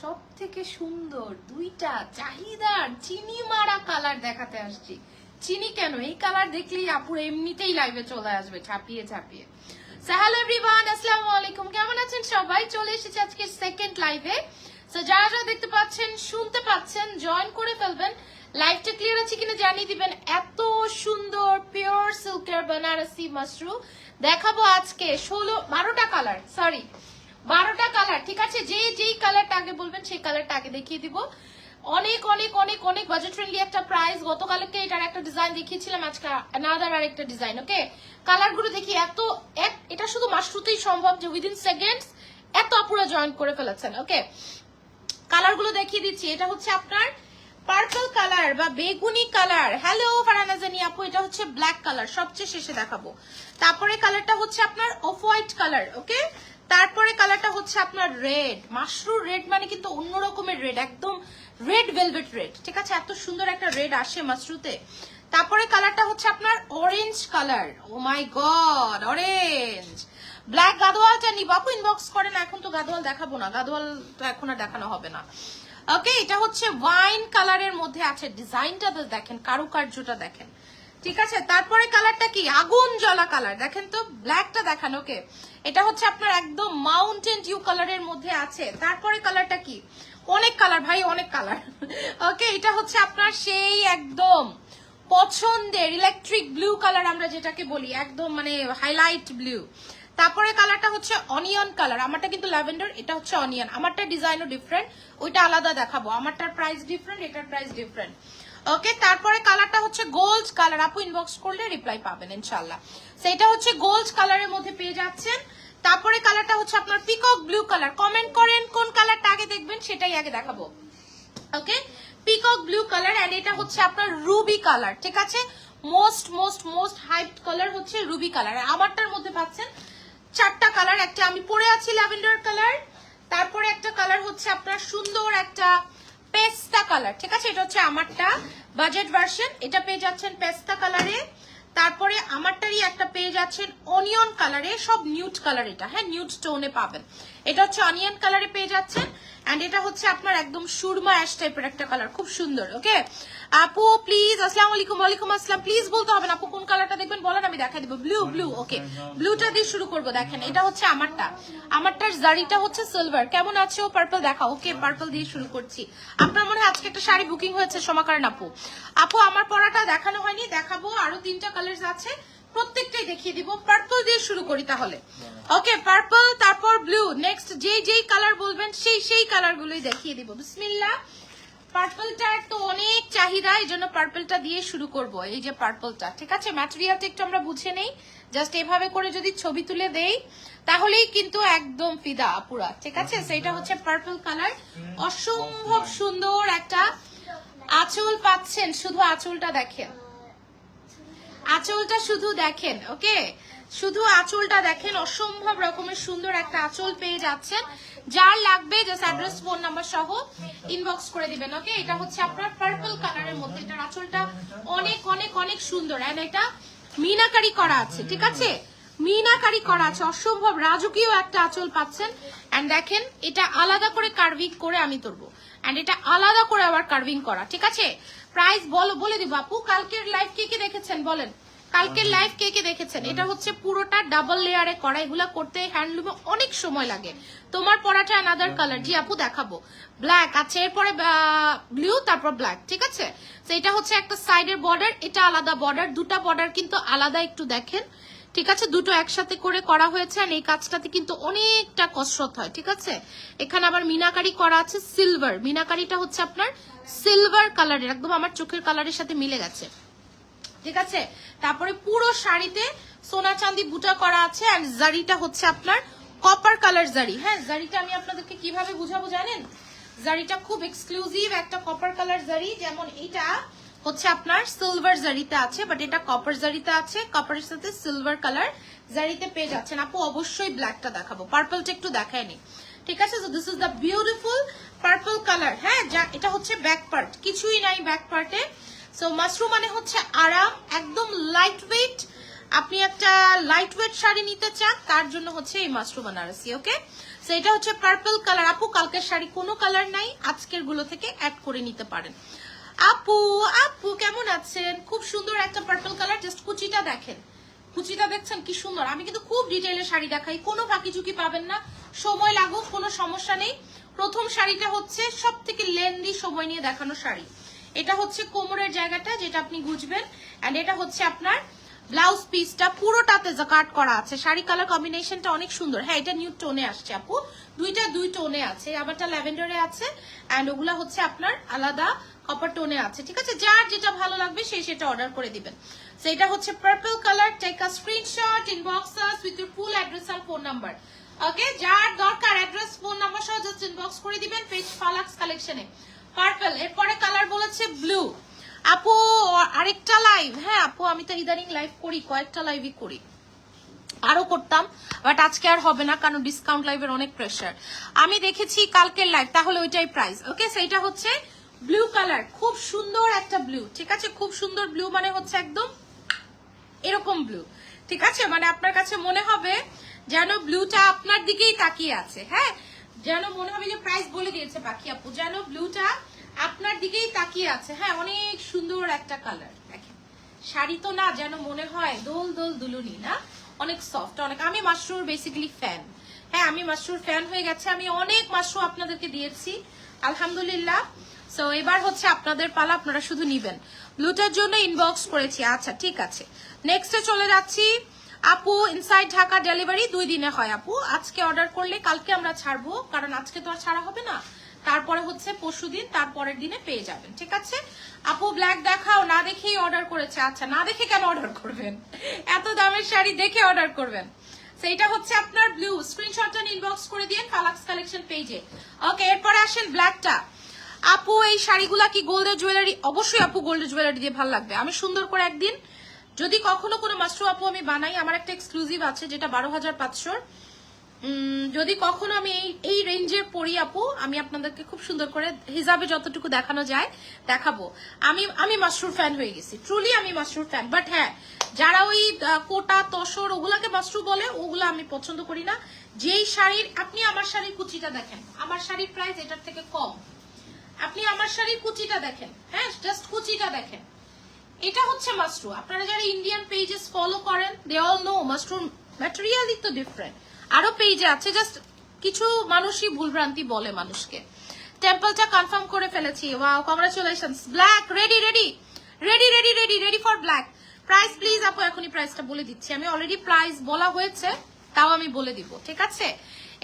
সব থেকে সুন্দর দুইটা চাহিদার চিনি মারা কালার দেখাতে আসছি। চিনি কেন? এই কালার দেখলেই আপুর এমনিতেই লাইভে চলে আসবে, ছাপিয়ে ছাপিয়ে। হ্যালো এভরিওয়ান আসসালামু আলাইকুম। কেমন আছেন সবাই? চলে এসেছে আজকে সেকেন্ড লাইভে যারা যারা দেখতে পাচ্ছেন, শুনতে পাচ্ছেন জয়েন করে ফেলবেন। লাইভটা ক্লিয়ার আছে কিনা জানিয়ে দিবেন। এত সুন্দর পিওর সিল্কের বেনারসি মাশরু দেখাবো আজকে ষোলো, বারোটা কালার সরি বারোটা কালার ঠিক আছে? যে, যেই কালারটা আগে বলবেন, সেই কালারটা আগে দেখিয়ে দিব। অনেক অনেক অনেক অনেক বাজেট ফ্রেন্ডলি একটা প্রাইস গতকালকে এটার একটা ডিজাইন দেখিয়েছিলাম, আজকে আনাদার আর একটা ডিজাইন ওকে কালারগুলো দেখি, এত, এক, এটা শুধু মাসরুতেই সম্ভব যে উইদিন সেকেন্ডস এত আপুরা জয়েন করে ফেলেছেন ওকে কালারগুলো দেখিয়ে দিচ্ছি। এটা হচ্ছে আপনার পার্পল কালার বা বেগুনি কালার হ্যালো ফারানা জানি আপু, এটা হচ্ছে ব্ল্যাক কালার সবচেয়ে শেষে দেখাবো। তারপরে কালারটা হচ্ছে আপনার অফ হোয়াইট কালার ওকে তারপরে কালারটা হচ্ছে আপনার রেড। মাশরু রেড মানে কিন্তু অন্য রকমের রেড, একদম রেড ভেলভেট রেড। ঠিক আছে? এত সুন্দর একটা রেড আসে মাশরুতে তারপরে কালারটা হচ্ছে আপনার orange colour oh my god orange black গাদোয়ালটা নিব। আপু ইনবক্স করেন, এখন তো গাদোয়াল দেখাবো না। গাদোয়াল তো এখন আর দেখানো হবে না। ওকে এটা হচ্ছে ওয়াইন কালারের মধ্যে আছে। ডিজাইনটা তো দেখেন, কারুকার্যটা দেখেন। ঠিক আছে? তারপরে কালারটা কি? আগুন জ্বলা কালার দেখেন তো ব্ল্যাকটা দেখান ওকে এটা হচ্ছে আপনার একদম মাউন্টেন ডিউ কালারের মধ্যে আছে। তারপরে কালারটা কি? অনেক কালার ভাই, অনেক কালার ওকে এটা হচ্ছে আপনার সেই একদম পছন্দের ইলেকট্রিক ব্লু কালার আমরা যেটাকে বলি, একদম মানে হাইলাইট ব্লু তারপরে কালারটা হচ্ছে অনিয়ন কালার আমারটা কিন্তু ল্যাভেন্ডার এটা হচ্ছে অনিয়ন আমারটা ডিজাইনও ডিফারেন্ট ওইটা আলাদা দেখাবো। আমারটার প্রাইস ডিফারেন্ট এটার প্রাইস ডিফারেন্ট ওকে তারপরে কালারটা হচ্ছে গোল্ড কালার আপু ইনবক্স করলে রিপ্লাই পাবেন ইনশাল্লাহ সেটা হচ্ছে গোল্ড কালারের মধ্যে পেয়ে যাচ্ছেন। তারপরে কালারটা হচ্ছে আপনার পিকক ব্লু কালার কমেন্ট করেন কোন কালারটা আগে দেখবেন, সেটাই আগে দেখাবো। Okay peacock blue colour and এটা হচ্ছে আপনার রুবি কালার ঠিক আছে? Most most most height colour হচ্ছে রুবি কালার আমারটার মধ্যে পাচ্ছেন চারটা কালার একটা আমি পরে আছি ল্যাভেন্ডার কালার তারপরে একটা কালার হচ্ছে আপনার সুন্দর একটা পেস্তা কালার, ঠিক আছে? এটা হচ্ছে আমারটা বাজেট ভার্সন এটা পেয়ে যাচ্ছেন পেস্তা কালারে। তারপরে আমারটারই একটা পেয়ে যাচ্ছেন অনিয়ন কালারে, সব নিউট কালার এটা হ্যাঁ? নিউট টোনে পাবেন। এটা হচ্ছে অনিয়ন কালারে পেয়ে যাচ্ছেন। অ্যান্ড এটা হচ্ছে আপনার একদম সুরমা অ্যাশ টাইপের একটা কালার খুব সুন্দর ওকে আপু প্লিজ আসসালামু আলাইকুম, ওয়ালাইকুম আসসালাম। প্লিজ বলতে হবে না, আপু, কোন কালারটা দেখবেন? বলেন আমি দেখাই দিব। ব্লু ব্লু ওকে ব্লুটা দিয়ে শুরু করব, দেখেন। এটা হচ্ছে আমারটা। আমারটার জারিটা হচ্ছে সিলভার কেমন আছে ও পার্পল দেখা ওকে পার্পল দিয়ে শুরু করছি। আপনার মনে আজকে একটা শাড়ি বুকিং হয়েছে, সমাকারণ আপু। আপু, আমার পরাটা দেখানো হয়নি, দেখাবো। আরও তিনটা কালার আছে। প্রত্যেকটাই দেখিয়ে দিব। পার্পল দিয়ে শুরু করি তাহলে। ওকে পার্পল তারপর ব্লু নেক্সট যেই যেই কালার বলবেন, সেই সেই কালার গুলোই দেখিয়ে দিব। বিসমিল্লাহ। পার্পলটা তো অনেক চাহিদা এই জন্য পার্পলটা দিয়ে শুরু করব এই যে পার্পলটা ঠিক আছে ম্যাটেরিয়ালটা একটু আমরা বুঝে নেই। জাস্ট এভাবে করে যদি ছবি তুলে দেই তাহলেই কিন্তু একদম ফিদা পুরা ঠিক আছে সেটা হচ্ছে পার্পল কালার অসম্ভব। সুন্দর একটা আঁচল পাচ্ছেন শুধু আঁচলটা দেখেন। আঁচলটা শুধু দেখেন ওকে? শুধু আঁচলটা দেখেন অসম্ভব রকমের সুন্দর একটা আঁচল পেয়ে যাচ্ছেন। যার লাগবে জাস্ট অ্যাড্রেস ফোন নাম্বার সহ ইনবক্স করে দিবেন ওকে এটা হচ্ছে আপনার পার্পল কালারের মধ্যে। এটার আঁচলটা অনেক অনেক অনেক সুন্দর। এন্ড এটা মিনাকারি করা আছে, ঠিক আছে? মিনাকারি করা আছে। অসম্ভব রাজকীয় একটা আঁচল পাচ্ছেন। এন্ড দেখেন, এটা আলাদা করে কার্ভিং করে আমি তুলবো। এন্ড এটা আলাদা করে আবার কার্ভিং করা, ঠিক আছে? প্রাইস বলো, বলে দিব। আপু, কালকের লাইভ কে কে দেখেছেন, বলেন। কালকের লাইভ কে কে দেখেছেন? এটা হচ্ছে পুরোটা ডাবল লেয়ারে করা। এগুলা করতে হ্যান্ডলুমে অনেক সময় লাগে। তোমার পরাটা আনাদার কালার জি, আপু, দেখাবো। ব্ল্যাক আছে এরপরে ব্লু তারপর ব্ল্যাক ঠিক আছে? তো এটা হচ্ছে একটা সাইডের বর্ডার এটা আলাদা বর্ডার দুটা বর্ডার কিন্তু আলাদা একটু দেখেন। ঠিক আছে? দুটো একসাথে করে করা হয়েছে আর এই কাজটাতে কিন্তু অনেকটা কসরত হয়, ঠিক আছে? এখানে আবার মিনাকারি করা আছে সিলভার মিনাকারিটা হচ্ছে আপনার সিলভার কালারের একদম আমার চোখের কালারের সাথে মিলে গেছে। ঠিক আছে? তারপরে পুরো শাড়িতে সোনা চাঁদি বুটা করা আছে আর জারিটা হচ্ছে আপনার কপার কালার জারি। হ্যাঁ জারিটা আমি আপনাদেরকে কীভাবে বুঝাবো জানেন? জারিটা খুব এক্সক্লুসিভ একটা কপার কালার জারি, যেমন এটা হচ্ছে আপনার সিলভার জারিতে আছে বাট এটা কপার জারিতে আছে কপারের সাথে সিলভার কালার জারিতে পেয়ে যাচ্ছেন। আপু, অবশ্যই ব্ল্যাকটা দেখাবো। পার্পলটা একটু দেখায়নি ঠিক আছে? This is the beautiful purple colour হ্যাঁ যা, এটা হচ্ছে ব্যাক পার্ট কিছুই নাই ব্যাক পার্টে সো মাশরুম মানে হচ্ছে আরাম একদম লাইট ওয়েট আপনি একটা লাইট ওয়েট শাড়ি নিতে চান তার জন্য হচ্ছে এই মাশরুম বেনারসি ওকে So, এটা হচ্ছে পার্পল কালার আপু কালকের শাড়ি কোনো কালার নাই আজকেরগুলো থেকে অ্যাড করে নিতে পারেন। আপু আপু কেমন আছেন? খুব সুন্দর একটা পার্পল কালার জাস্ট কুচিটা দেখেন। কুচিটা দেখছেন কি সুন্দর। আমি কিন্তু খুব ডিটেইলে শাড়ি দেখাই কোনো ফাঁকি চুকি পাবেন না। সময় লাগুক কোনো সমস্যা নেই। প্রথম শাড়িটা হচ্ছে সব থেকে লেন্দি সময় নিয়ে দেখানো শাড়ি। এটা হচ্ছে কোমরের জায়গাটা যেটা আপনি গুজবেন এন্ড এটা হচ্ছে আপনার ব্লাউজ পিসটা পুরোটাতে কাট করা আছে। শাড়ি কালার কম্বিনেশনটা অনেক সুন্দর। হ্যাঁ এটা নিউ টোনে আসছে আপু। দুইটা দুই টোনে আছে। আবারটা ল্যাভেন্ডারে আছে এন্ড ওগুলা হচ্ছে আপনার আলাদা কপার টোনে আছে। ঠিক আছে? যার যেটা ভালো লাগবে সেই সেটা অর্ডার করে দিবেন। সো এটা হচ্ছে purple colour take a screenshot inbox us with your full address R phone number okay যার দরকার অ্যাড্রেস ফোন নাম্বার সহ জাস্ট ইনবক্স করে দিবেন। পেজ ফালাক্স কালেকশনে পার্পল এরপরে কালার বলেছে ব্লু আপু, আরেকটা লাইভ হ্যাঁ আপু, আমি তো ইদানিং লাইভ করি, কয়েকটা লাইভই করি। আরও করতাম বাট আজকে আর হবে না, কারণ ডিসকাউন্ট লাইভের অনেক প্রেশার আমি দেখেছি কালকের লাইভ তাহলে ওইটাই প্রাইস ওকে সেইটা হচ্ছে ব্লু কালার খুব সুন্দর একটা ব্লু ঠিক আছে? খুব সুন্দর ব্লু মানে হচ্ছে একদম এরকম ব্লু ঠিক আছে? মানে আপনার কাছে মনে হবে যেন ব্লুটা আপনার দিকেই তাকিয়ে আছে হ্যাঁ? যেন মনে হবে যে প্রাইস বলে দিয়েছে পাখি আপু। যেন ব্লুটা আপনার দিকেই তাকিয়ে আছে। হ্যাঁ অনেক সুন্দর একটা কালার দেখেন, শাড়ি তো না, যেন মনে হয় দোল দোল দুলুনি, না? অনেক সফট অনেক। আমি মাশরুর বেসিক্যালি ফ্যান হ্যাঁ আমি মাশরুর ফ্যান হয়ে গেছে। আমি অনেক মাশরু আপনাদেরকে দিয়েছি, আলহামদুলিল্লাহ। সো এবার হচ্ছে আপনাদের পালা, আপনারা শুধু নিবেন। ব্লুটার জন্য ইনবক্স করেছি। আচ্ছা ঠিক আছে। নেক্সটে চলে যাচ্ছি। আপু ইনসাইড ঢাকা ডেলিভারি দুই দিনে হয় আপু। আজকে অর্ডার করলে কালকে আমরা ছাড়বো, কারণ আজকে তো আর ছাড়া হবে না। তারপরে হচ্ছে পরশু দিন, তারপরের দিনে পেয়ে যাবেন, ঠিক আছে? আপু ব্ল্যাক দেখাও, না দেখেই অর্ডার করেছে। আচ্ছা না দেখে কেন অর্ডার করবেন? এত দামের শাড়ি দেখে অর্ডার করবেন। সেইটা হচ্ছে আপনার ব্লু স্ক্রিনশটটা ইনবক্স করে দিন ফালাক্স কালেকশন পেজে ওকে এরপরে আসেন ব্ল্যাকটা আপু, এই শাড়িগুলা কি গোল্ডের জুয়েলারি অবশ্যই আপু গোল্ডের জুয়েলারি দিয়ে ভালো লাগবে। আমি সুন্দর করে একদিন যদি কখনো কোনো মাস্টার আপু আমি বানাই, আমার একটা এক্সক্লুসিভ আছে যেটা বারো হাজার পাঁচশোর। যদি কখনো আমি এই এই রেঞ্জের পরি আপু, আমি আপনাদেরকে খুব সুন্দর করে হিসাবে যতটুকু দেখানো যায়, দেখাবো। আমি আমি মাশরুর ফ্যান হয়ে গেছি। ট্রুলি আমি মাশরুর ফ্যান বাট হ্যাঁ যারা ওই কোটা, তসর, ওগুলাকে মাশরু বলে, ওগুলো আমি পছন্দ করি না। যেই শাড়ির, আপনি আমার শাড়ির কুচিটা দেখেন। আমার শাড়ির প্রাইস এটার থেকে কম। আপনি আমার শাড়ির কুচিটা দেখেন। হ্যাঁ জাস্ট কুচিটা দেখেন। এটা হচ্ছে মাশরু আপনারা যারা ইন্ডিয়ান পেজেস ফলো করেন দে অল নো মাশরুম ম্যাটেরিয়ালই তো ডিফারেন্ট আরও পেজে আছে জাস্ট কিছু মানুষই ভুলভ্রান্তি বলে মানুষকে। টেম্পলটা কনফার্ম করে ফেলেছি। Wow congratulations black ready ready ready ready ready ready for black price please আপু, এখনই প্রাইসটা বলে দিচ্ছি। আমি অলরেডি প্রাইস বলা হয়েছে, তাও আমি বলে দিব, ঠিক আছে?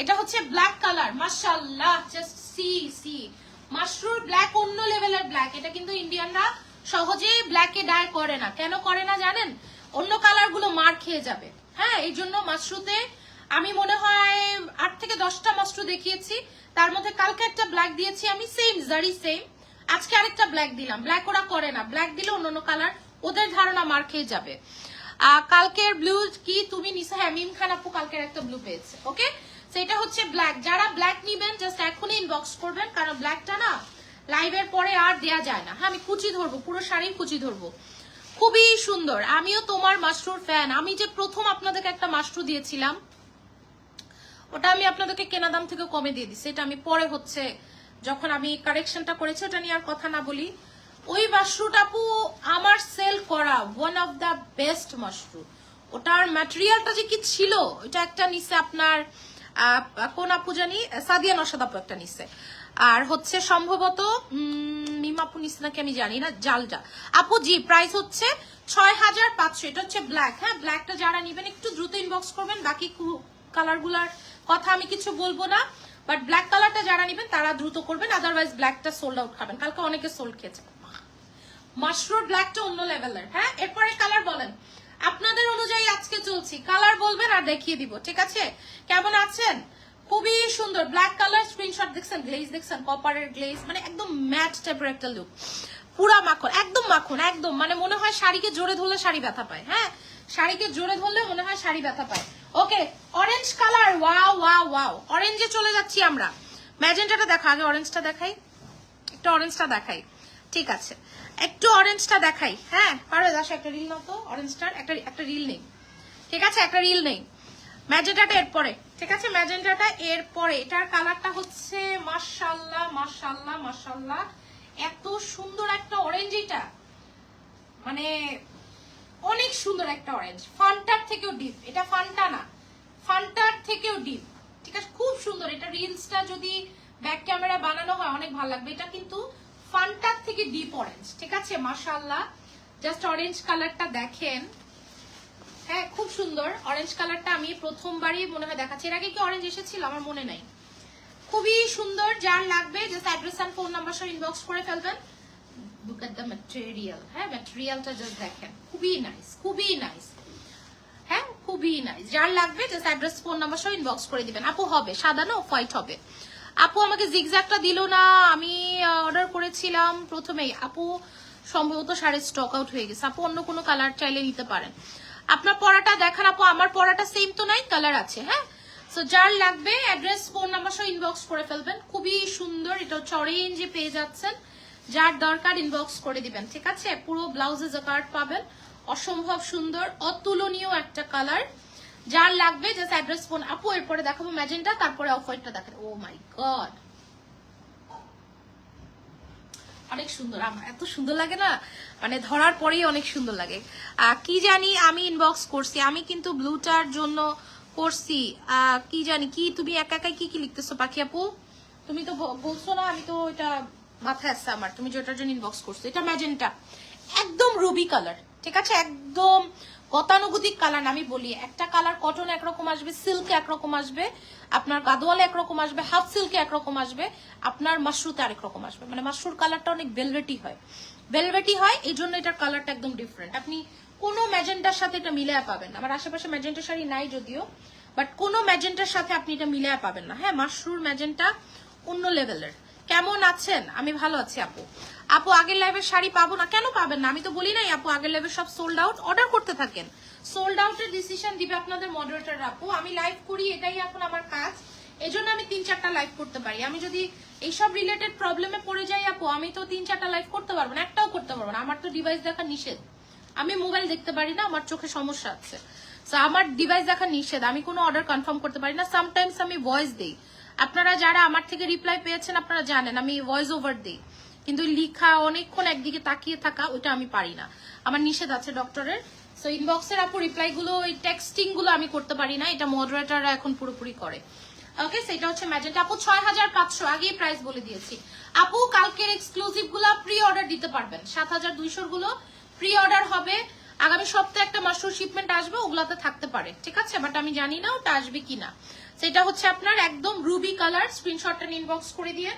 এটা হচ্ছে ব্ল্যাক কালার মাশাআল্লাহ জাস্ট সি সি মাশরুর ব্ল্যাক অন্য লেভেলের ব্ল্যাক এটা কিন্তু ইন্ডিয়ানরা সহজেই ব্ল্যাকে ডাই করে না। কেন করে না জানেন? অন্য কালারগুলো মার খেয়ে যাবে। হ্যাঁ এই জন্য মাশরুতে আমি মনে হয় আট থেকে দশটা মাশরু দেখিয়েছি। তার মধ্যে কালকে একটা ব্ল্যাক দিয়েছি আমি সেম জারি সেম আজকে আরেকটা ব্ল্যাক দিলাম। ব্ল্যাক ওরা করে না। ব্ল্যাক দিলে অন্য অন্য কালার ওদের ধারণা মার খেয়ে যাবে। কালকের ব্লু কি তুমি নিসা হ্যাঁ মিম খান আপু কালকের একটা ব্লু পেয়েছে ওকে সেটা হচ্ছে ব্ল্যাক যারা ব্ল্যাক নিবেন জাস্ট এখনই ইনবক্স করবেন, কারণ ব্ল্যাকটা না লাইভের পরে আর দেয়া যায় না। হ্যাঁ আমি কুচি ধরবো, পুরো শাড়ি কুচি ধরবো। খুবই সুন্দর। আমিও তোমার মাশরুর ফ্যান আমি যে প্রথম আপনাদেরকে একটা মাশরু দিয়েছিলাম, ওটা আমি আপনাদেরকে কেনা দাম থেকে কমে দিয়ে দিছি এটা আমি পরে হচ্ছে যখন আমি কারেকশনটা করেছি, ওটা নিয়ে আর কথা না বলি। ওই মাশরুটা আপু, আমার সেল করা ওয়ান অফ দ্য বেস্ট মাশরু। ওটার ম্যাটেরিয়ালটা যে কি ছিল ওটা একটা নিচে আপনার কোন আপু জানি, সাদিয়া নসাদ আপু একটা নিচে আর হচ্ছে সম্ভবত উম, মিম আপু নিচে নাকি আমি জানি না জালটা। আপু জি প্রাইস হচ্ছে ছয় হাজার পাঁচশো। এটা হচ্ছে ব্ল্যাক হ্যাঁ? ব্ল্যাকটা যারা নিবেন একটু দ্রুত ইনবক্স করবেন। বাকি কালারগুলার কথা আমি কিছু বলব না। বাট ব্ল্যাক কালারটা যারা নিবেন তারা দ্রুত করবেন। আদারওয়াইজ ব্ল্যাকটা সোল্ড আউট খাবেন। কালকে অনেকে সোল্ড খেয়েছে। মাশরুর ব্ল্যাকটা অন্য লেভেলের হ্যাঁ? এরপরে কালার বলেন। আপনাদের অনুযায়ী আজকে চলছি। কালার বলবেন আর দেখিয়ে দিব ঠিক আছে? কেমন আছেন? খুবই সুন্দর। ব্ল্যাক কালার স্ক্রিনশট দেখছেন গ্লেজ দেখছেন কপারের গ্লেজ মানে একদম ম্যাট টাইপের একটা লুক পুরা মাখন, একদম মাখন, একদম। মানে মনে হয় শাড়িকে জোরে ধরলে শাড়ি ব্যথা পায় হ্যাঁ? শাড়িকে জোরে ধরলে মনে হয় শাড়ি ব্যথা পায়। Okay orange colour wow wow wow অরেঞ্জে চলে যাচ্ছি আমরা। ম্যাজেন্টাটা দেখা, আগে অরেঞ্জটা দেখাই। একটু অরেঞ্জটা দেখাই। ঠিক আছে। একটু অরেঞ্জটা দেখাই হ্যাঁ? পারো আসো, একটা রিল নাও তো অরেঞ্জটার একটা একটা রিল নেই। ঠিক আছে? একটা রিল নেই। ম্যাজেন্টাটা এরপরে। ঠিক আছে, ম্যাজেন্টাটা এরপরে, এটার কালারটা হচ্ছে মাশাল্লাহ মাশাল্লাহ মাশাল্লাহ এত সুন্দর একটা অরেঞ্জ এটা মানে অনেক সুন্দর একটা অরেঞ্জ ফান্টার থেকেও ডিপ এটা ফান্টা না। ফান্টার থেকেও ডিপ ঠিক আছে, খুব সুন্দর। এটা রিলসটা যদি ব্যাক ক্যামেরা বানানো হয়, অনেক ভালো লাগবে। এটা কিন্তু ফান্টার থেকে ডিপ অরেঞ্জ ঠিক আছে মাশাল্লাহ জাস্ট অরেঞ্জ কালারটা দেখেন। হ্যাঁ খুব সুন্দর। অরেঞ্জ কালারটা আমি প্রথমবারই মনে হয় দেখাচ্ছি। এর আগে কি অরেঞ্জ এসেছিল? আমার মনে নাই। খুবই সুন্দর, যার লাগবে just address and phone number সহ ইনবক্স করে ফেলবেন। লুক এট দ্য ম্যাটেরিয়াল হ্যাঁ ম্যাটেরিয়ালটা জাস্ট দেখেন। খুবই নাইস খুবই নাইস হ্যাঁ খুবই নাইস যার লাগবে জাস্ট অ্যাড্রেস ফোন নাম্বার সহ ইনবক্স করে দিবেন। আপু হবে, সাদা না হোয়াইট হবে? আপু আমাকে জিগজ্যাগটা দিল না। আমি অর্ডার করেছিলাম প্রথমেই। আপু সম্ভবত সাড়ে স্টক আউট হয়ে গেছে। আপু অন্য কোনো কালার চাইলে নিতে পারেন। আপনার পড়াটা দেখান আপু, আমার পড়াটা সেম তো নাই কালার আছে হ্যাঁ? সো যার লাগবে অ্যাড্রেস ফোন নাম্বার সহ ইনবক্স করে ফেলবেন। খুবই সুন্দর, এটা হচ্ছে অরেঞ্জে পেয়ে যাচ্ছেন। যার দরকার ইনবক্স করে দিবেন, ঠিক আছে? পুরো ব্লাউজে কার্ড পাবেন। অসম্ভব সুন্দর, অতুলনীয় একটা কালার যার লাগবে জাস্ট অ্যাড্রেস ফোন আপু, এরপরে দেখাবো ম্যাজেন্টা তারপরে অফ হোয়াইটটা ও মাই গড অনেক সুন্দর, আমার এত সুন্দর লাগে না। মানে ধরার পরেই অনেক সুন্দর লাগে। কি জানি আমি ইনবক্স করছি, আমি কিন্তু ব্লুটার জন্য করছি। কি জানি, কি, তুমি একা একাই কি কি লিখতেছো, পাখি আপু? তুমি তো বলছো না, আমি তো এটা মাথায় আসছে আমার। তুমি যেটার জন্য ইনবক্স করছ, এটা ম্যাজেন্টা একদম রুবি কালার ঠিক আছে? একদম গতানুগতিক কালার আমি বলি। একটা কালার কটন একরকম আসবে সিল্ক একরকম আসবে, আপনার গাদোয়াল একরকম আসবে হাফ সিল্কে একরকম আসবে, আপনার মাশরুতে আরেক রকম আসবে। মানে মাশরুর কালারটা অনেক ভেলভেটি হয়। ভেলভেটি হয়, এই জন্য এটার কালারটা একদম ডিফারেন্ট আপনি কোনো ম্যাজেন্টার সাথে এটা মিলে পাবেন আমার আশেপাশে ম্যাজেন্টা শাড়ি নাই যদিও বাট কোনো ম্যাজেন্টার সাথে আপনি এটা মিলে পাবেন না। হ্যাঁ মাশরুর ম্যাজেন্টা অন্য লেভেলের কেমন আছেন? আমি ভালো আছি, আপু। আপু আগের লাইভের শাড়ি পাবো না। কেন পাবেন না? আমি তো বলি নাই আপু আগের লাইভের সব সোল্ড আউট অর্ডার করতে থাকেন। সোল্ড আউটের ডিসিশন দিবে আপনাদের মডারেটর আপু আমি লাইভ করি এটাই এখন আমার কাজ। এজন্য আমি তিন চারটা লাইভ করতে পারি। আমি যদি এইসব রিলেটেড প্রবলেমে পড়ে যাই আপু আমি তো তিন চারটা লাইভ করতে পারব না একটাও করতে পারব না। আমার তো ডিভাইস দেখা নিষেধ। আমি মোবাইল দেখতে পারি না আমার চোখে সমস্যা আছে। So, আমার ডিভাইস দেখা নিষেধ। আমি কোনো অর্ডার কনফার্ম করতে পারি না। সামটাইমস আমি ভয়েস দিই। আপনারা যারা আমার থেকে রিপ্লাই পেয়েছেন আপনারা জানেন আমি ভয়েস ওভার দিই। কিন্তু লিখা অনেকক্ষণ একদিকে তাকিয়ে থাকা, ওইটা আমি পারি না। আমার নিষেধ আছে ডক্টরের। সো ইনবক্সের আপু রিপ্লাই গুলো ওই টেক্সটিংগুলো আমি করতে পারি না, এটা মডারেটাররা এখন পুরোপুরি করে। ওকে সেটা হচ্ছে ম্যাজেন্টা। আপু ছয় হাজার পাঁচশো, আগেই প্রাইস বলে দিয়েছি। আপু, কালকের এক্সক্লুসিভগুলো প্রি অর্ডার দিতে পারবেন। সাত হাজার দুইশোরগুলো প্রি অর্ডার হবে। আগামী সপ্তাহে একটা মাশরুর শিপমেন্ট আসবে, ওগুলাতে থাকতে পারে। ঠিক আছে? বাট আমি জানি না ওটা আসবে কিনা। সেটা হচ্ছে আপনার একদম রুবি কালার স্ক্রিনশটটা ইনবক্স করে দিয়ে।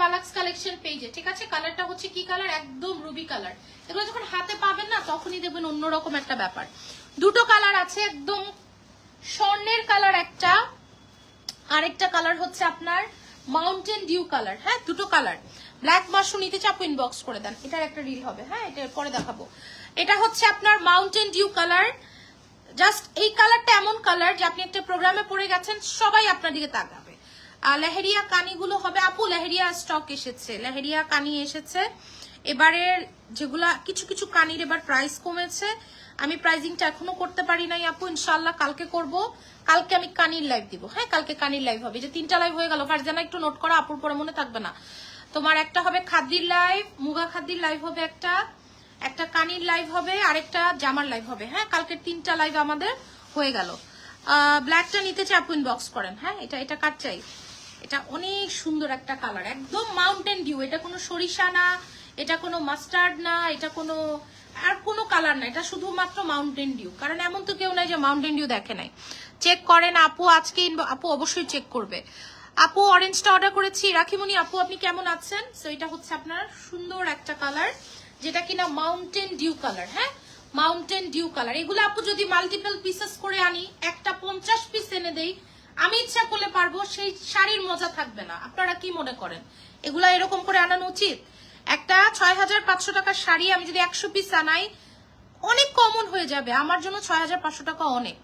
ফালাক্স কালেকশন পেজে ঠিক আছে? কালারটা হচ্ছে কি কালার একদম রুবি কালার এগুলো যখন হাতে পাবেন না, তখনই দেখবেন অন্যরকম একটা ব্যাপার। দুটো কালার আছে একদম স্বর্ণের কালার একটা, আরেকটা কালার হচ্ছে আপনার মাউন্টেন ডিউ কালার হ্যাঁ দুটো কালার ব্ল্যাক মাশরুম নিতে চাপ ইনবক্স করে দেন। এটার একটা রিল হবে। হ্যাঁ এটা পরে দেখাবো। এটা হচ্ছে আপনার মাউন্টেন ডিউ কালার জাস্ট এই কালারটা এমন কালার যে আপনি একটা প্রোগ্রামে পড়ে গেছেন, সবাই আপনার দিকে তাকাবে। লেহেরিয়া কানিগুলো হবে আপু লেহেরিয়া স্টক এসেছে। লেহেরিয়া কানি এসেছে। এবারের যেগুলা, কিছু কিছু কানির এবার প্রাইস কমেছে। আমি প্রাইজিংটা এখনও করতে পারি নাই আপু ইনশাল্লাহ কালকে করব। কালকে আমি কানির লাইভ দিব। হ্যাঁ কালকে কানির লাইভ হবে। যে তিনটা লাইভ হয়ে গেল, ফারজানা একটু নোট করা, আপুর পরে মনে থাকবে না। তোমার একটা হবে খাদ্যির লাইভ মুগা খাদ্যির লাইভ হবে একটা। একটা কানির লাইভ হবে, আরেকটা জামার লাইভ হবে। হ্যাঁ কালকে তিনটা লাইভ আমাদের হয়ে গেল। ব্ল্যাকটা নিতে চাই ইনবক্স করেন। হ্যাঁ এটা এটা কাট চাই? এটা অনেক সুন্দর একটা কালার একদম মাউন্টেন ডিউ এটা কোনো সরিষা না, এটা কোনো মাস্টার্ড না, এটা কোনো, আর কোনো কালার না, এটা শুধুমাত্র মাউন্টেন ডিউ কারণ এমন তো কেউ নাই যে মাউন্টেন ডিউ দেখে নাই। চেক করেন আপু, আজকে আপু অবশ্যই চেক করবে। আপু অরেঞ্জটা অর্ডার করেছি। রাখিমণি আপু, আপনি কেমন আছেন? সো এটা হচ্ছে আপনার সুন্দর একটা কালার যেটা কিনা মাউন্টেন ডিউ কালার হ্যাঁ? মাউন্টেন ডিউ কালার এগুলো আপু যদি মাল্টিপল পিসেস করে আনি, একটা পঞ্চাশ পিস এনে দেই আমি ইচ্ছা করলে পারব, সেই শাড়ির মজা থাকবে না। আপনারা কি মনে করেন? এগুলা এরকম করে আনানো উচিত? একটা ছয় হাজার পাঁচশো টাকার শাড়ি আমি যদি একশো পিস আনাই, অনেক কমন হয়ে যাবে। আমার জন্য ছয় হাজার পাঁচশো টাকা অনেক।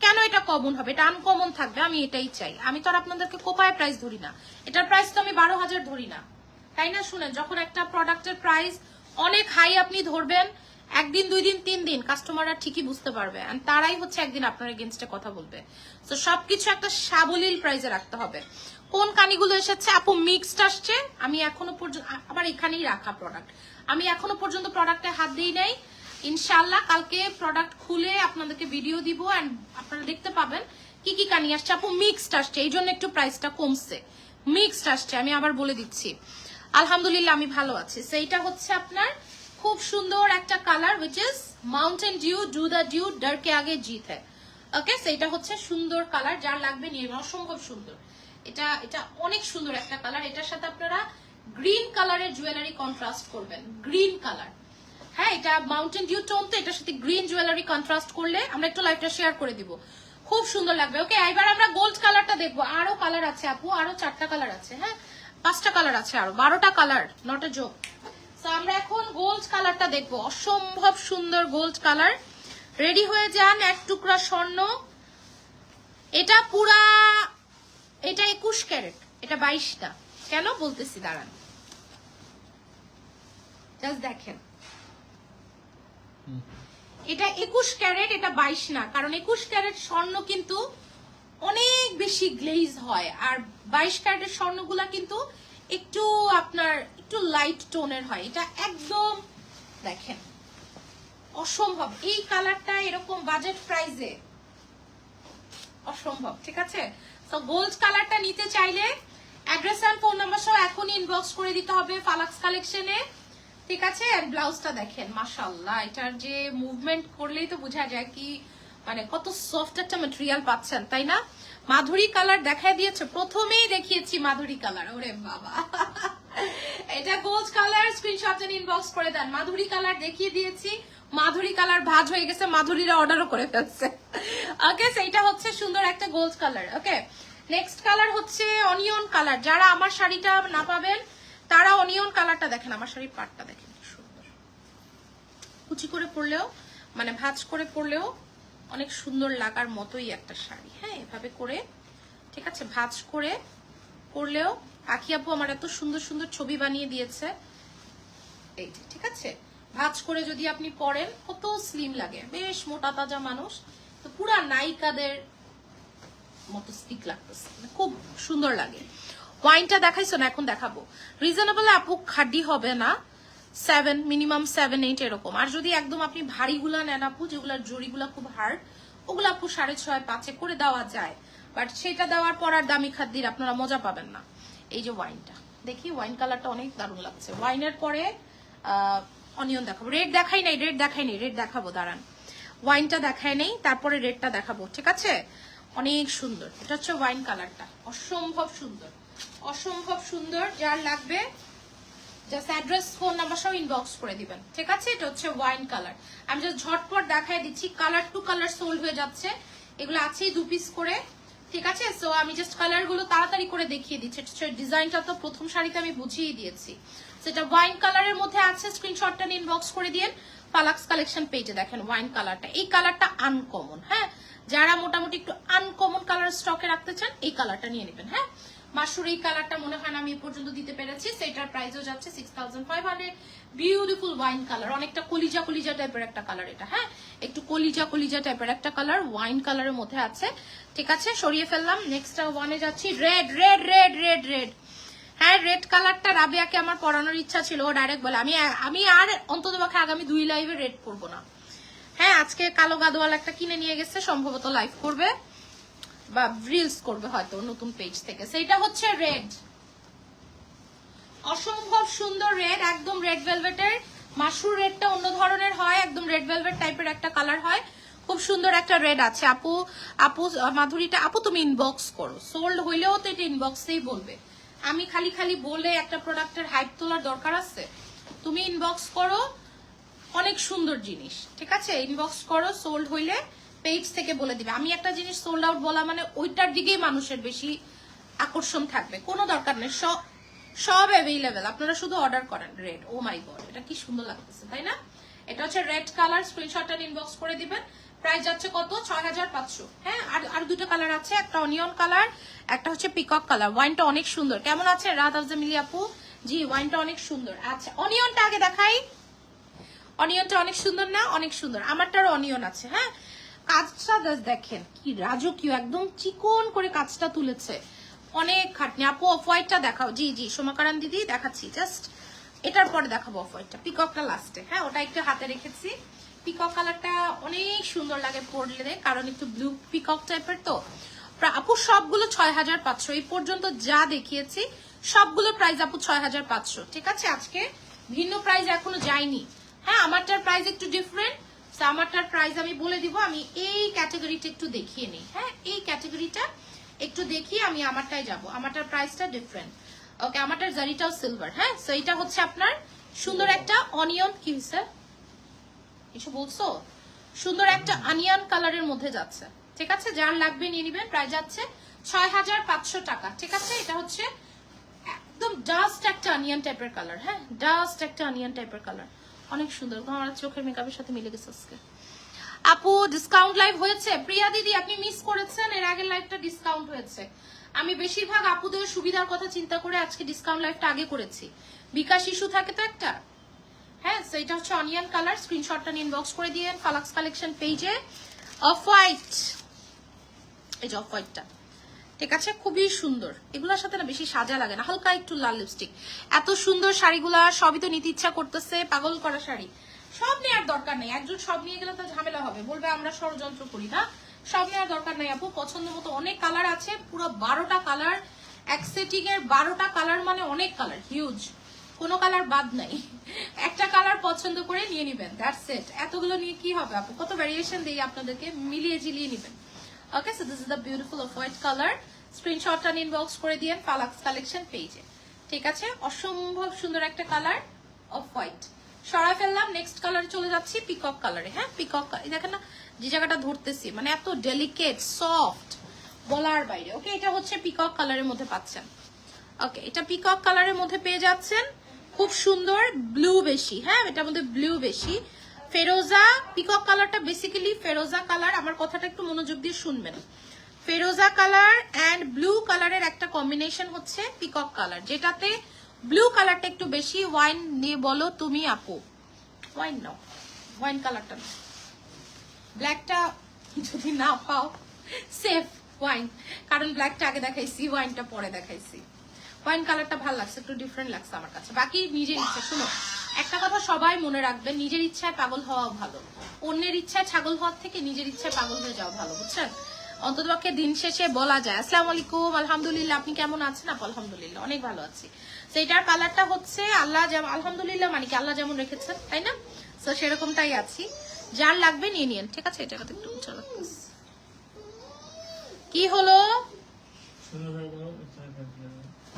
কেন এটা কমন হবে? এটা আনকমন থাকবে, আমি এটাই চাই। আমি তো আর আপনাদেরকে কোপায় প্রাইস ধরি না। এটার প্রাইস তো আমি বারো হাজার ধরি না। তাই না শুনেন? যখন একটা প্রোডাক্টের প্রাইস অনেক হাই আপনি ধরবেন একদিন, দুই দিন, তিন দিন কাস্টমাররা ঠিকই বুঝতে পারবে। And তারাই হচ্ছে একদিন আপনার এগেনস্টে কথা বলবে। তো সবকিছু একটা সাবলীল প্রাইজে রাখতে হবে। কোন কানিগুলো এসেছে? আপু মিক্সড আসছে। আমি এখনও পর্যন্ত আবার এখানেই রাখা প্রোডাক্ট আমি এখনও পর্যন্ত প্রোডাক্টে হাত দিই নাই। ইনশাল্লাহ কালকে প্রোডাক্ট খুলে আপনাদেরকে ভিডিও দিব এন্ড আপনারা দেখতে পাবেন কি কি কানি আসছে। আপু মিক্সড আসছে। এই জন্য একটু প্রাইসটা কমছে। মিক্সড আসছে, আমি আবার বলে দিচ্ছি। আলহামদুলিল্লাহ, আমি ভালো আছি। সেইটা হচ্ছে আপনার খুব সুন্দর একটা colour which is Mountain Dew do the Dew ডারকে আগে জিত হ্যায় ওকে সেইটা হচ্ছে সুন্দর কালার যার লাগবে নিয়ে অসম্ভব সুন্দর। এটা এটা অনেক সুন্দর একটা কালার এটার সাথে আপনারা গ্রিন কালারের জুয়েলারি কন্ট্রাস্ট করবেন গ্রিন কালার হ্যাঁ এটা মাউন্টেন ডিউ টোন তো, এটার সাথে গ্রিন জুয়েলারি কন্ট্রাস্ট করলে আমরা একটু লাইভটা শেয়ার করে দিব। খুব সুন্দর লাগবে ওকে এবার আমরা গোল্ড কালারটা দেখব। আরও কালার আছে আপু, আরও চারটা কালার আছে হ্যাঁ? পাঁচটা কালার আছে আরও, বারোটা কালার নট এ জোক তো আমরা এখন গোল্ড কালারটা দেখব। অসম্ভব সুন্দর গোল্ড কালার রেডি হয়ে যান এক টুকরা স্বর্ণ। এটা পুরা, এটা একুশ ক্যারেট, এটা বাইশটা। কেন? বলতেছি, দাঁড়ান। জাস্ট দেখেন। এটা একুশ ক্যারেট, এটা বাইশ না। কারণ একুশ ক্যারেট স্বর্ণ কিন্তু অনেক বেশি গ্লেজ হয়। আর বাইশ ক্যারেটের স্বর্ণগুলা কিন্তু একটু আপনার একটু লাইট টোনের হয়। এটা একদম, দেখেন, অসম্ভব। এই কালারটা এরকম বাজেট প্রাইসে অসম্ভব, ঠিক আছে? তো গোল্ড কালারটা নিতে চাইলে অ্যাড্রেস এন্ড ফোন নাম্বার সহ এখনই ইনবক্স করে দিতে হবে ফালাক্স কালেকশনে ঠিক আছে? আর ব্লাউজটা দেখেন, মাশাআল্লাহ, এটার যে মুভমেন্ট করলেই তো বোঝা যায় কি মানে কত সফট একটা ম্যাটেরিয়াল পাচ্ছেন, তাই না? মাধুরী কালার দেখাই দিয়েছে। প্রথমেই দেখিয়েছি মাধুরী কালার। ওরে বাবা। এটা গোল্ড কালার। স্ক্রিনশট ইনবক্স করে দেন। মাধুরী কালার দেখিয়ে দিয়েছি। মাধুরী কালার ভাজ হয়ে গেছে। মাধুরীরা অর্ডারও করে ফেলছে। ওকে সেইটা হচ্ছে সুন্দর একটা gold colour. Okay next colour হচ্ছে অনিয়ন কালার। যারা আমার শাড়িটা না পাবেন, তারা অনিয়ন কালারটা দেখেন। আমার শাড়ির পাটটা দেখেন সুন্দর। কুচি করে পরলেও মানে ভাঁজ করে পরলেও অনেক সুন্দর লাগার মতোই একটা শাড়ি। হ্যাঁ এভাবে করে, ঠিক আছে, ভাঁজ করে করলেও আখি আপু আমার এত সুন্দর সুন্দর ছবি বানিয়ে দিয়েছে। এই ঠিক আছে? ভাজ করে যদি আপনি পরেন, কত স্লিম লাগে। বেশ মোটা তাজা মানুষ। তো পুরা নায়িকাদের মতো স্টিক লাগতেছে। মানে খুব সুন্দর লাগে। ওয়াইনটা দেখাইছো না, এখন দেখাবো। রিজনেবল আপু খাড্ডি হবে না। সেভেন মিনিমাম সেভেন এইট এরকম। আর যদি একদম আপনি ভারীগুলা নেন আপু, যেগুলার জড়িগুলা খুব হার্ড ওগুলো আপু সাড়ে ছয়, পাঁচে করে দেওয়া যায়। বাট সেটা দেওয়ার পর আর দামি খাদ্যির আপনারা মজা পাবেন না। এই যে ওয়াইনটা দেখি ওয়াইন কালারটা অনেক দারুণ লাগছে। ওয়াইনের পরে অনিয়ন দেখাবো। রেড দেখাই নাই রেড দেখাই নাই রেড দেখাবো, দাঁড়ান। ওয়াইনটা দেখাই নেই, তারপরে রেডটা দেখাবো, ঠিক আছে? অনেক সুন্দর। এটা হচ্ছে ওয়াইন কালারটা অসম্ভব সুন্দর। অসম্ভব সুন্দর, যার লাগবে জাস্ট অ্যাড্রেস ফোন নাম্বার সহ ইনবক্স করে দিবেন। ঠিক আছে? এটা হচ্ছে ওয়াইন কালার আমি জাস্ট ঝটপট দেখাই দিচ্ছি। কালার টু কালার সোল্ড হয়ে যাচ্ছে। এগুলো আছেই দু পিস করে। ঠিক আছে? সো আমি জাস্ট কালারগুলো তাড়াতাড়ি করে দেখিয়ে দিচ্ছি। ডিজাইনটা তো প্রথম শাড়িতে আমি বুঝিয়ে দিয়েছি। সেটা ওয়াইন কালারের মধ্যে আছে। স্ক্রিনশটটা ইনবক্স করে দিন পালাক্স কালেকশন পেজে দেখেন ওয়াইন কালারটা এই কালারটা আনকমন হ্যাঁ? যারা মোটামুটি একটু আনকমন কালার স্টকে রাখতে চান, এই কালারটা নিয়ে নেবেন হ্যাঁ? মাসুর এই কালারটা মনে হয় না আমি পর্যন্ত দিতে পেরেছি। সেটার প্রাইসও যাচ্ছে six thousand five hundred beautiful wine colour অনেকটা কলিজা কলিজা টাইপের একটা কালার এটা হ্যাঁ? একটু কলিজা কলিজা টাইপের একটা কালার ওয়াইন কালারের মধ্যে আছে। ঠিক আছে, সরিয়ে ফেললাম। নেক্সট ওয়ানে যাচ্ছি। Red red red red red হ্যাঁ রেড কালারটা রাবিয়াকে আমার পরানোর ইচ্ছা ছিল। ও ডাইরেক্ট বলে, আমি আমি আর অন্তত আগামী দুই লাইভে রেড করব না। হ্যাঁ আজকে কালো গাদোয়াল একটা কিনে নিয়ে গেছে, সম্ভবত লাইভ করবে। বা রিলস করবে হয়তো নতুন পেজ থেকে। সেইটা হচ্ছে রেড অসম্ভব সুন্দর রেড একদম রেড ভেলভেটের মাশরুর রেডটা অন্য ধরনের হয়, একদম রেড ভেলভেট টাইপের একটা কালার হয়। খুব সুন্দর একটা রেড আছে। আপু আপু, মাধুরীটা, আপু তুমি ইনবক্স করো। সোল্ড হইলেও তো এটা ইনবক্সেই বলবে। আমি খালি খালি বলে একটা প্রোডাক্টের হাইপ তোলার দরকার আছে? তুমি ইনবক্স করো, অনেক সুন্দর জিনিস, ঠিক আছে? ইনবক্স করো সোল্ড হইলে পেজ থেকে বলে দিবে। আমি একটা জিনিস সোল্ড আউট বলা মানে ওইটার দিকেই মানুষের বেশি আকর্ষণ থাকবে। কোনো দরকার নেই সব সব অ্যাভেলেবেল আপনারা শুধু অর্ডার করেন। রেড ও মাই গড এটা কি সুন্দর লাগতেছে, তাই না? এটা হচ্ছে রেড কালার স্ক্রিনশটটা ইনবক্স করে দিবেন। প্রাইস যাচ্ছে কত? ছয় হাজার পাঁচশো। হ্যাঁ আর আর দুটো কালার আছে। একটা অনিয়ন কালার একটা হচ্ছে পিকক কালার ওয়াইনটা অনেক সুন্দর। কেমন আছে? রাত আফজা মিলি আপু? জি ওয়াইনটা অনেক সুন্দর। আচ্ছা অনিয়নটা আগে দেখাই। অনিয়নটা অনেক সুন্দর না? অনেক সুন্দর। আমারটারও অনিয়ন আছে হ্যাঁ? কাজটা just দেখেন কি রাজকীয়, একদম চিকন করে কাজটা তুলেছে। অনেক খাটনি। আপু অফ হোয়াইটটা দেখাও। জি জি, সোমাকারান দিদি, দেখাচ্ছি। জাস্ট এটার পরে দেখাবো অফ হোয়াইটটা পিককটা লাস্টে হ্যাঁ ওটা একটু হাতে রেখেছি। পিকক কালারটা অনেক সুন্দর লাগে পরলে, কারণ একটু ব্লু পিকক টাইপের তো। আপু, সবগুলো ছয় হাজার পাঁচশো। এই পর্যন্ত যা দেখিয়েছি, সবগুলো প্রাইস আপু ছয় হাজার পাঁচশো। ঠিক আছে? আজকে ভিন্ন প্রাইস এখনও যায়নি। হ্যাঁ আমারটার প্রাইস একটু ডিফারেন্ট আমারটার প্রাইস আমি বলে দিব, আমি এই ক্যাটাগরিটা একটু দেখিয়ে নিই। হ্যাঁ এই ক্যাটাগরিটা একটু দেখিয়ে আমি আমারটাই যাব। আমারটার প্রাইসটা ডিফারেন্ট ওকে আমারটার জারিটাও সিলভার হ্যাঁ সো এটা হচ্ছে আপনার সুন্দর একটা অনিয়ন কি হয়েছে কিছু বলছো? সুন্দর একটা অনিয়ন কালারের মধ্যে যাচ্ছে। ঠিক আছে? যার লাগবে নিয়ে নিবেন। প্রায় যাচ্ছে ছয় হাজার পাঁচশো টাকা। ঠিক আছে? এটা হচ্ছে একদম ডাস্ট একটা অনিয়ন টাইপের কালার হ্যাঁ ডাস্ট একটা অনিয়ন টাইপের কালার অনেক সুন্দর। আমার চোখের মেকআপের সাথে মিলে গেছে আজকে। আপু ডিসকাউন্ট লাইভ হয়েছে? প্রিয়া দিদি, আপনি মিস করেছেন? এর আগের লাইভটা ডিসকাউন্ট হয়েছে। আমি বেশিরভাগ আপুদের সুবিধার কথা চিন্তা করে আজকে ডিসকাউন্ট লাইভটা আগে করেছি। বিকাশ ইস্যু থাকে তো একটা? হ্যাঁ এটা হচ্ছে অনিয়ন কালার স্ক্রিনশটটা ইনবক্স করে দিয়েন ফালাক্স কালেকশন পেজে অফ হোয়াইট এই যে অফ হোয়াইটটা ঠিক আছে খুবই সুন্দর। এগুলোর সাথে না বেশি সাজা লাগে না, হালকা একটু লাল লিপস্টিক এত সুন্দর শাড়িগুলা, সবই তো নিতে ইচ্ছা করতেছে, পাগল করা শাড়ি। সব নেওয়ার দরকার নেই, একজন সব নিয়ে গেলে তো ঝামেলা হবে। বলবে আমরা ষড়যন্ত্র করি না। সব নেওয়ার দরকার নেই আপু, পছন্দ মতো অনেক কালার আছে, পুরো বারোটা কালার এক সেটিং এর বারোটা কালার মানে অনেক কালার হিউজ কোনো কালার বাদ নাই। একটা কালার পছন্দ করে নিয়ে নিবেন দ্যাটস ইট এতগুলো নিয়ে কি হবে আপু? কত ভ্যারিয়েশন দিই আপনাদেরকে, মিলিয়ে জিলিয়ে নিবেন। Okay so this is the beautiful off white colour স্ক্রিনশটটা ইনবক্স করে দিয়েন ফালাক্স কালেকশন পেজে ঠিক আছে? অসম্ভব সুন্দর একটা কালার অফ হোয়াইট সরাই ফেললাম নেক্সট কালারে চলে যাচ্ছি পিকক কালারে হ্যাঁ পিকক দেখেন না, যে জায়গাটা ধরতেছি মানে এত ডেলিকেট সফট বলার বাইরে। ওকে এটা হচ্ছে পিকক কালারের মধ্যে পাচ্ছেন। ওকে এটা পিকক কালারের মধ্যে পেয়ে যাচ্ছেন। খুব সুন্দর ব্লু বেশি। হ্যাঁ এটার মধ্যে ব্লু বেশি। ফেরোজা পিকক কালারটা বেসিক্যালি ফেরোজা কালার আমার কথাটা একটু মনোযোগ দিয়ে শুনবেন। ফেরোজা কালার অ্যান্ড ব্লু কালারের একটা কম্বিনেশন হচ্ছে পিকক কালার যেটাতে ব্লু কালারটা একটু বেশি। ওয়াইন নিয়ে বলো তুমি আপু। ওয়াইন নাও। ওয়াইন কালারটা ব্ল্যাকটা যদি না পাও সেফ ওয়াইন কারণ ব্ল্যাকটা আগে দেখাইছি ওয়াইনটা পরে দেখাইছি। ওয়াইন কালারটা ভালো লাগছে, একটু ডিফারেন্ট লাগছে আমার কাছে। বাকি নিজের ইচ্ছা, শুনো, একটা কথা সবাই মনে রাখবেন নিজের ইচ্ছায় পাগল হওয়া ভালো। অন্যের ইচ্ছায় ছাগল হওয়ার থেকে নিজের ইচ্ছায় পাগল হয়ে যাওয়া ভালো, বুঝছেন? অন্ততপক্ষে দিন শেষে বলা যায়। আসসালামু আলাইকুম, আলহামদুলিল্লাহ, আপনি কেমন আছেন? আপু, আলহামদুলিল্লাহ, অনেক ভালো আছি। সেইটার কালারটা হচ্ছে আল্লাহ যেমন আলহামদুলিল্লাহ মানে কি আল্লাহ যেমন রেখেছেন, তাই না? তো সেরকমটাই আছি। যার লাগবে নিয়ে নিন ঠিক আছে? এটা একটু কি হলো?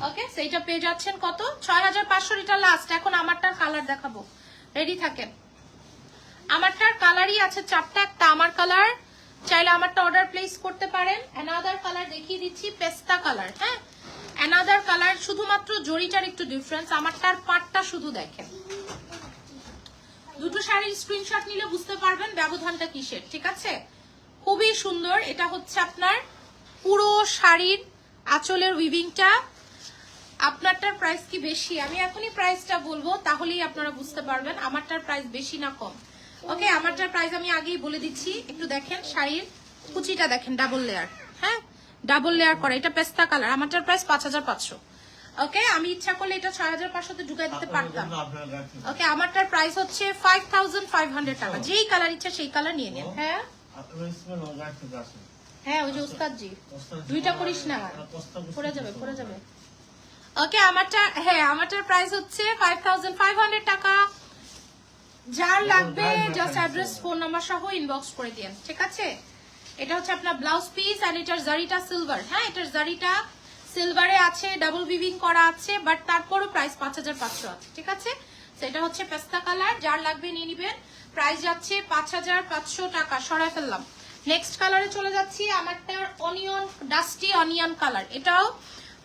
ওকে সেইটা পেয়ে যাচ্ছেন কত? ছয় হাজার পাঁচশো এটা লাস্ট এখন আমারটার কালার দেখাবো। রেডি থাকেন। আমারটার কালারই আছে চারটা একটা আমার কালার চাইলে আমারটা অর্ডার প্লেস করতে পারেন। অ্যানাদার কালার দেখিয়ে দিচ্ছি, পেস্তা কালার হ্যাঁ? অ্যানাদার কালার শুধুমাত্র জরিটার একটু ডিফারেন্স আমারটার পাটটা শুধু দেখেন। দুটো শাড়ির স্ক্রিনশট নিলে বুঝতে পারবেন ব্যবধানটা কিসের, ঠিক আছে? খুবই সুন্দর। এটা হচ্ছে আপনার পুরো শাড়ির আঁচলের উইভিংটা আপনারটার প্রাইস কি বেশি? আমি এখনই প্রাইসটা বলব তাহলেই আপনারা বুঝতে পারবেন আমারটার প্রাইস বেশি না কম। ওকে আমারটার প্রাইস আমি আগেই বলে দিচ্ছি। একটু দেখেন শাড়ির কুচিটা দেখেন ডাবল লেয়ার হ্যাঁ? ডাবল লেয়ার করা এটা পেস্তা কালার আমারটার প্রাইস পাঁচ হাজার পাঁচশো। ওকে আমি ইচ্ছা করলে এটা ছয় হাজার পাঁচশোতে ঢুকাই দিতে পারতাম। ওকে আমারটার প্রাইস হচ্ছে ফাইভ থাউজেন্ড ফাইভ হান্ড্রেড টাকা। যেই কালার ইচ্ছা সেই কালার নিয়ে নেন। হ্যাঁ? হ্যাঁ ওই যে উস্তাদ জি দুইটা করিস না। পড়ে যাবে পড়ে যাবে। ওকে আমারটা হ্যাঁ আমারটার প্রাইস হচ্ছে ফাইভ থাউজেন্ড ফাইভ হান্ড্রেড টাকা। যার লাগবে জাস্ট অ্যাড্রেস ফোন নাম্বার সহ ইনবক্স করে দিন ঠিক আছে? এটা হচ্ছে আপনার ব্লাউজ পিস আর এটার জারিটা সিলভার হ্যাঁ এটার জারিটা সিলভারে আছে ডাবল বিবিং করা আছে বাট তারপরও প্রাইস পাঁচ হাজার পাঁচশো আছে ঠিক আছে? সেটা হচ্ছে পেস্তা কালার যার লাগবে নিয়ে নিবেন। প্রাইস যাচ্ছে পাঁচ হাজার পাঁচশো টাকা সরাই ফেললাম। নেক্সট কালারে চলে যাচ্ছি আমারটার অনিয়ন ডাস্টি অনিয়ন কালার এটাও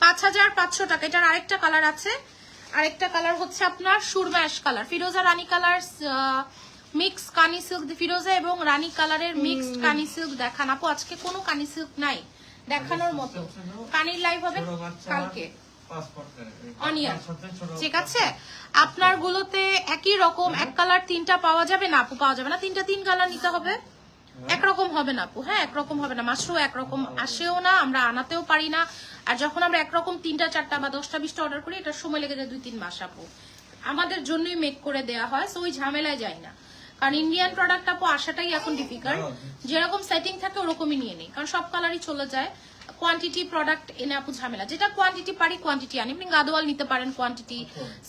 পাঁচ হাজার পাঁচশো টাকা। এটার আরেকটা কালার আছে। আরেকটা কালার হচ্ছে আপনার সুরম্যাশ কালার ফিরোজা রানী কালার মিক্স কানি সিল্ক ফিরোজা এবং রানী কালারের মিক্সড কানি সিল্ক দেখান। আপু আজকে কোনো কানি সিল্ক নাই। দেখানোর মতো। কানির লাইভ হবে কালকে। অনিয়ন ঠিক আছে? আপনার গুলোতে একই রকম এক কালার তিনটা পাওয়া যাবে না আপু? পাওয়া যাবে না? তিনটা তিন কালার নিতে হবে। একরকম হবে না আপু। হ্যাঁ একরকম হবে না। মাশরুম একরকম আসেও না আমরা আনাতেও পারি না। আর যখন আমরা একরকম তিনটা চারটা বা দশটা বিশটা অর্ডার করি এটা সময় লেগে যায় দুই তিন মাস আপু। আমাদের জন্যই মেক করে দেয়া হয় তো ওই ঝামেলায় যায় না। কারণ ইন্ডিয়ান প্রোডাক্ট আপু আসাটাই এখন ডিফিকাল্ট যেরকম সেটিং থাকে ওরকমই নিয়ে নেই। কারণ সব কালারই চলে যায়। কোয়ান্টিটি প্রোডাক্ট এনে আপু ঝামেলা। যেটা কোয়ান্টিটি পারি কোয়ান্টিটি আনি। আপনি গাদোয়াল নিতে পারেন কোয়ান্টিটি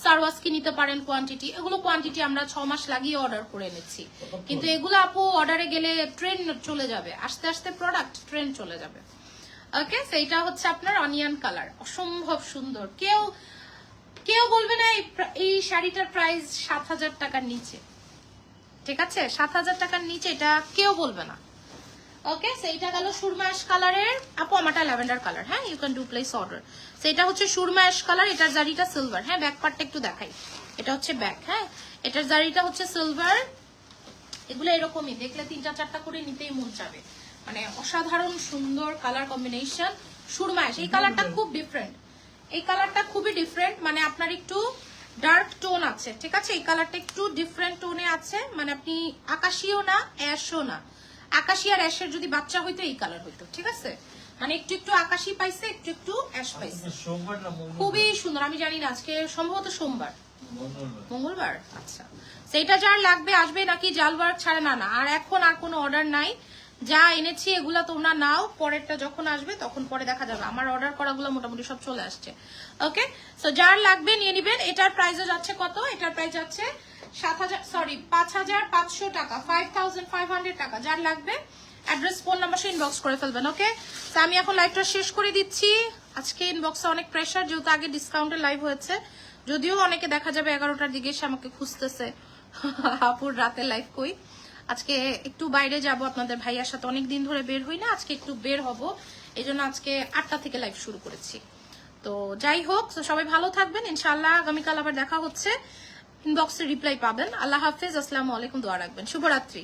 সারওয়াসকি নিতে পারেন কোয়ান্টিটি এগুলো কোয়ান্টিটি আমরা ছ মাস লাগিয়ে অর্ডার করে এনেছি। কিন্তু এগুলো আপু অর্ডারে গেলে ট্রেন চলে যাবে। আস্তে আস্তে প্রোডাক্ট ট্রেন চলে যাবে। ওকে সেইটা হচ্ছে আপনার অনিয়ন কালার অসম্ভব সুন্দর। কেউ কেউ বলবে না এই এই শাড়িটার প্রাইস সাত হাজার টাকার নিচে। ঠিক আছে? সাত হাজার টাকার নিচে এটা কেউ বলবে না। ওকে সেইটা গেল সুরমা অ্যাশ কালারের। আপু আমারটা ল্যাভেন্ডার কালার হ্যাঁ? You can do place order সেটা হচ্ছে সুরমা অ্যাশ কালার এটার জারিটা সিলভার হ্যাঁ ব্যাক পার্টটা একটু দেখাই। এটা হচ্ছে ব্যাক হ্যাঁ? এটার জারিটা হচ্ছে সিলভার এগুলো এরকমই দেখলে তিনটা চারটা করে নিতেই মন যাবে মানে অসাধারণ সুন্দর কালার কম্বিনেশন সুরমা অ্যাশ এই কালারটা খুব ডিফারেন্ট এই কালারটা খুবই ডিফারেন্ট মানে আপনার একটু ডার্ক টোন আছে ঠিক আছে? এই কালারটা একটু ডিফারেন্ট টোনে আছে মানে আপনি আকাশিও না অ্যাশও না। আকাশি আর অ্যাশের যদি বাচ্চা হইতো এই কালার হইতো ঠিক আছে? মানে একটু একটু আকাশি পাইছে একটু একটু অ্যাশ পাইছে। সোমবার না খুবই সুন্দর আমি জানি না আজকে সম্ভবত সোমবার। মঙ্গলবার। আচ্ছা। সেইটা যার লাগবে আসবে নাকি জালবার ছাড়া? না না আর এখন আর কোনো অর্ডার নাই। যা এনেছি এগুলা তোমরা নাও পরেরটা যখন আসবে তখন পরে দেখা যাবে। আমার অর্ডার করাগুলো মোটামুটি সব চলে আসছে। ওকে সো যার লাগবে নিয়ে নিবেন। এটার প্রাইস যাচ্ছে কত? এটার প্রাইস যাচ্ছে সাত হাজার সরি পাঁচ হাজার পাঁচশো টাকা ফাইভ থাউজেন্ড ফাইভ হান্ড্রেড টাকা, যার লাগবে অ্যাড্রেস ফোন নাম্বার করে ফেলবেন ওকে আমি এখন শেষ করে দিচ্ছি। আজকে ইনবক্সে অনেক প্রেশার যেহেতু আগে ডিসকাউন্টের লাইভ হয়েছে। যদিও অনেকে দেখা যাবে এগারোটার দিকে আমাকে খুঁজতেছে, আপুর রাতে লাইভ কই। আজকে একটু বাইরে যাব, আপনাদের ভাইয়ার সাথে অনেক দিন ধরে বের হই না, আজকে একটু বের হব। এই জন্য আজকে আটটা থেকে লাইভ শুরু করেছি। তো যাই হোক সবাই ভালো থাকবেন, ইনশাআল্লাহ আগামীকাল আবার দেখা হচ্ছে। ইনবক্সে রিপ্লাই পাবেন। আল্লাহ হাফিজ আসসালামু আলাইকুম দোয়া রাখবেন। শুভরাত্রি।